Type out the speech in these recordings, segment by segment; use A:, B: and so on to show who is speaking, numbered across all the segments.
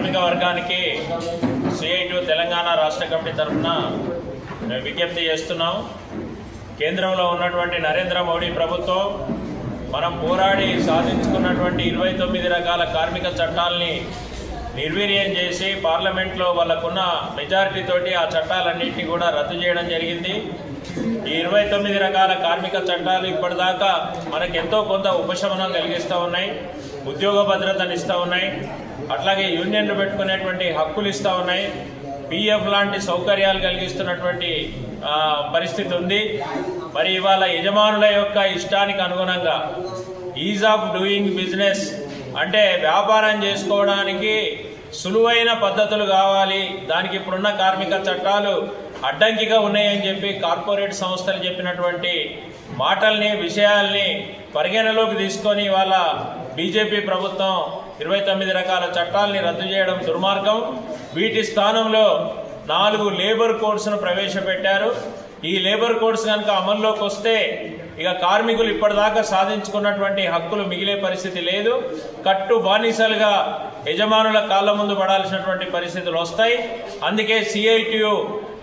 A: కార్మిక వర్గానికి సిఐటు తెలంగాణ రాష్ట్ర కమిటీ తరఫున విజ్ఞప్తి చేస్తున్నాం. కేంద్రంలో ఉన్నటువంటి నరేంద్ర మోడీ ప్రభుత్వం మనం పోరాడి సాధించుకున్నటువంటి ఇరవై తొమ్మిది రకాల కార్మిక చట్టాలని నిర్వీర్యం చేసి పార్లమెంట్లో వాళ్ళకున్న మెజారిటీతోటి ఆ చట్టాలన్నింటినీ కూడా రద్దు చేయడం జరిగింది. ఈ ఇరవై తొమ్మిది రకాల కార్మిక చట్టాలు ఇప్పటిదాకా మనకు ఎంతో కొంత ఉపశమనం కలిగిస్తూ ఉన్నాయి ఉద్యోగ భద్రతను ఇస్తూ ఉన్నాయి అట్లాగే యూనియన్లు పెట్టుకునేటువంటి హక్కులు ఇస్తూ ఉన్నాయి పిఎఫ్ లాంటి సౌకర్యాలు కలిగిస్తున్నటువంటి పరిస్థితి ఉంది. మరి ఇవాళ యజమానుల యొక్క ఇష్టానికి అనుగుణంగా ఈజ్ ఆఫ్ డూయింగ్ బిజినెస్ అంటే వ్యాపారం చేసుకోవడానికి సులువైన పద్ధతులు కావాలి. దానికి ఇప్పుడున్న కార్మిక చట్టాలు అడ్డంకిగా ఉన్నాయని చెప్పి కార్పొరేట్ సంస్థలు చెప్పినటువంటి మాటల్ని విషయాల్ని పరిగణలోకి తీసుకొని వాళ్ళ బీజేపీ ప్రభుత్వం ఇరవై తొమ్మిది రకాల చట్టాలని రద్దు చేయడం దుర్మార్గం. వీటి స్థానంలో నాలుగు లేబర్ కోడ్స్ను ప్రవేశపెట్టారు. ఈ లేబర్ కోడ్స్ కనుక అమల్లోకి వస్తే ఇక కార్మికులు ఇప్పటిదాకా సాధించుకున్నటువంటి హక్కులు మిగిలే పరిస్థితి లేదు. కట్టు బానిసలుగా యజమానుల కాళ్ళ ముందు పడాల్సినటువంటి పరిస్థితులు వస్తాయి. అందుకే సిఐటియు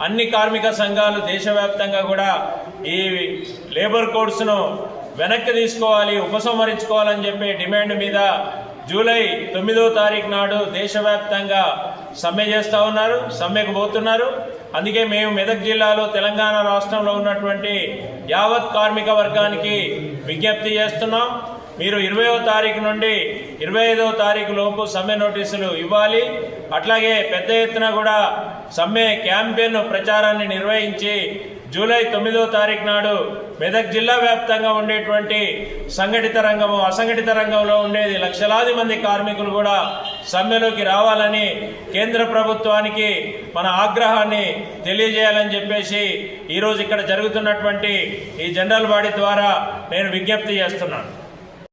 A: అన్ని కార్మిక సంఘాలు దేశవ్యాప్తంగా కూడా ఈ లేబర్ కోడ్స్ను వెనక్కి తీసుకోవాలి ఉపసంహరించుకోవాలని చెప్పే డిమాండ్ మీద జూలై తొమ్మిదో తారీఖు నాడు దేశవ్యాప్తంగా సమ్మె చేస్తూ ఉన్నారు సమ్మెకు పోతున్నారు. అందుకే మేము మెదక్ జిల్లాలో తెలంగాణ రాష్ట్రంలో ఉన్నటువంటి యావత్ కార్మిక వర్గానికి విజ్ఞప్తి చేస్తున్నాం. మీరు ఇరవయో తారీఖు నుండి ఇరవై ఐదవ తారీఖు లోపు సమ్మె నోటీసులు ఇవ్వాలి. అట్లాగే పెద్ద ఎత్తున కూడా సమ్మె క్యాంపెయిన్ ప్రచారాన్ని నిర్వహించి జూలై తొమ్మిదో తారీఖు నాడు మెదక్ జిల్లా వ్యాప్తంగా ఉండేటువంటి సంఘటిత రంగము అసంఘటిత రంగంలో ఉండేది లక్షలాది మంది కార్మికులు కూడా సమ్మెలోకి రావాలని కేంద్ర ప్రభుత్వానికి మన ఆగ్రహాన్ని తెలియజేయాలని చెప్పేసి ఈరోజు ఇక్కడ జరుగుతున్నటువంటి ఈ జనరల్ బాడీ ద్వారా నేను విజ్ఞప్తి చేస్తున్నాను.